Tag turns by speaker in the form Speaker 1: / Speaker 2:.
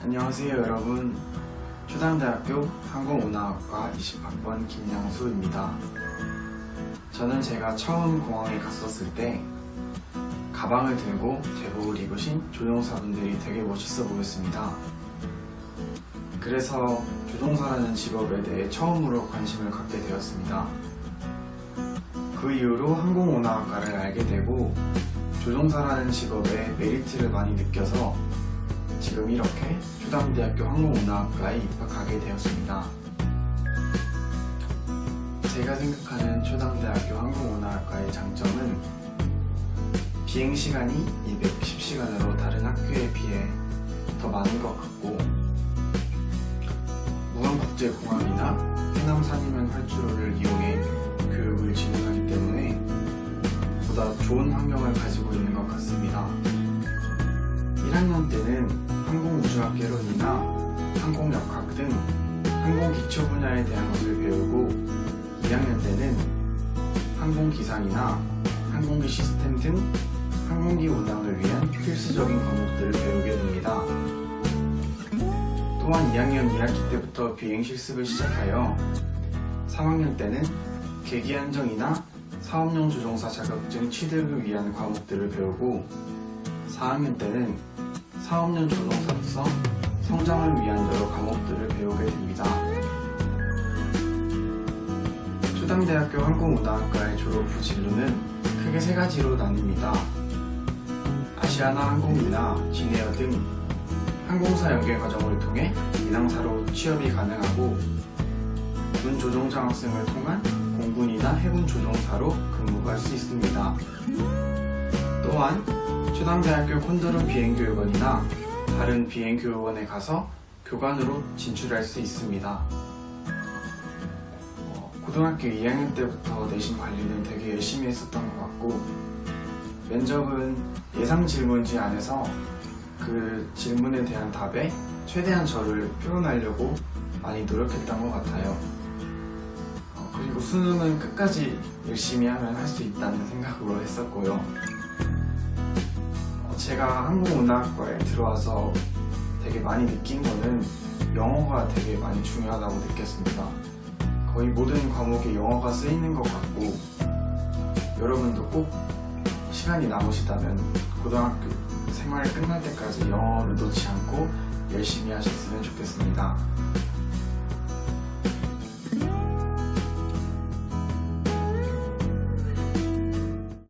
Speaker 1: 안녕하세요 여러분. 초당대학교 항공운항학과 20학번 김양수입니다. 저는 제가 처음 공항에 갔었을 때 가방을 들고 제복을 입으신 조종사분들이 되게 멋있어 보였습니다. 그래서 조종사라는 직업에 대해 처음으로 관심을 갖게 되었습니다. 그 이후로 항공운항학과를 알게 되고 조종사라는 직업의 메리트를 많이 느껴서 지금 이렇게 초당대학교 항공운항학과에 입학하게 되었습니다. 제가 생각하는 초당대학교 항공운항학과의 장점은 비행시간이 210시간으로 다른 학교에 비해 더 많은 것 같고 무안국제공항이나 해남 산이면 활주로를 이용해 교육을 진행하기 때문에 보다 좋은 환경을 가지고 있는 것 같습니다. 1학년 때는 항공우주학 개론이나 항공역학 등 항공기초 분야에 대한 것을 배우고 2학년 때는 항공기상이나 항공기 시스템 등 항공기 운항을 위한 필수적인 과목들을 배우게 됩니다. 또한 2학년 2학기 때부터 비행 실습을 시작하여 3학년 때는 계기 안정이나 사업용 조종사 자격증 취득을 위한 과목들을 배우고 4학년 때는 사업용 조종사로서 성장을 위한 여러 과목들을 배우게 됩니다. 초당대학교 항공운항학과의 졸업 후 진로는 크게 세 가지로 나뉩니다. 아시아나 항공이나 진에어 등 항공사 연계 과정을 통해 인항사로 취업이 가능하고 군 조종 장학생을 통한 공군이나 해군 조종사로 근무할 수 있습니다. 또한 초당대학교 콘도르 비행교육원이나 다른 비행교육원에 가서 교관으로 진출할 수 있습니다. 어, 고등학교 2학년 때부터 내신 관리는 되게 열심히 했었던 것 같고 면접은 예상 질문지 안에서 그 질문에 대한 답에 최대한 저를 표현하려고 많이 노력했던 것 같아요. 어, 그리고 수능은 끝까지 열심히 하면 할 수 있다는 생각으로 했었고요. 어, 제가 항공운항학과에 들어와서 되게 많이 느낀 거는 영어가 되게 많이 중요하다고 느꼈습니다. 거의 모든 과목에 영어가 쓰이는 것 같고 여러분도 꼭 시간이 남으시다면 고등학교 생활 끝날 때까지 영어를 놓지 않고 열심히 하셨으면 좋겠습니다.